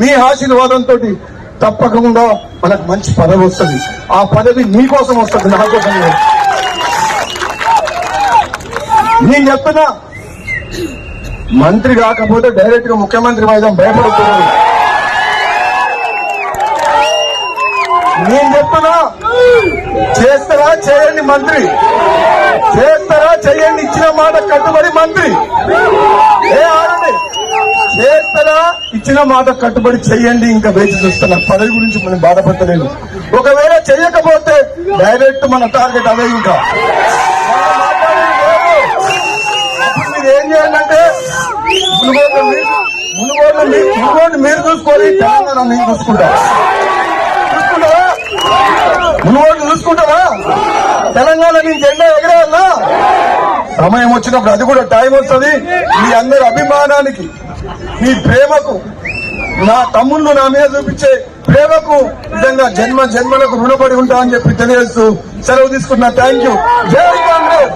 మీ ఆశీర్వాదంతో తప్పకుండా మనకు మంచి పదవి వస్తుంది. ఆ పదవి నీకోసం వస్తుంది నా కోసం నేను చెప్తున్నా మంత్రి కాకపోతే డైరెక్ట్గా ముఖ్యమంత్రి వైద్యం భయపడుతున్నాడు నేను చెప్తున్నా చేస్తారా చేయండి మంత్రి. చేస్తారా చేయండి ఇచ్చిన మాట కట్టుబడి మంత్రి. ఏ ఇచ్చిన మాట కట్టుబడి చేయండి ఇంకా వేచి చూస్తున్నా. పదవి గురించి మనం బాధపడలేదు ఒకవేళ చేయకపోతే డైరెక్ట్ మన టార్గెట్ అవే ఇంకా. మీరు ఏం చేయాలంటే మునుగోడు మీరు మీరు తెలంగాణ నేను చూసుకుంటా. చూసుకుంటావా? మునుగోడు చూసుకుంటావా? తెలంగాణ నీ జెండా ఎగరేయాలా? సమయం వచ్చినప్పుడు అది కూడా టైం వస్తుంది. మీ అందరి అభిమానానికి మీ ప్రేమకు నా తమ్ముళ్ళు నా మీద చూపించే ప్రేమకు నిజంగా జన్మ జన్మలకు రుణపడి ఉంటా అని చెప్పి తెలియజేస్తూ సెలవు తీసుకున్నా థ్యాంక్ యూ జై కాంగ్రెస్!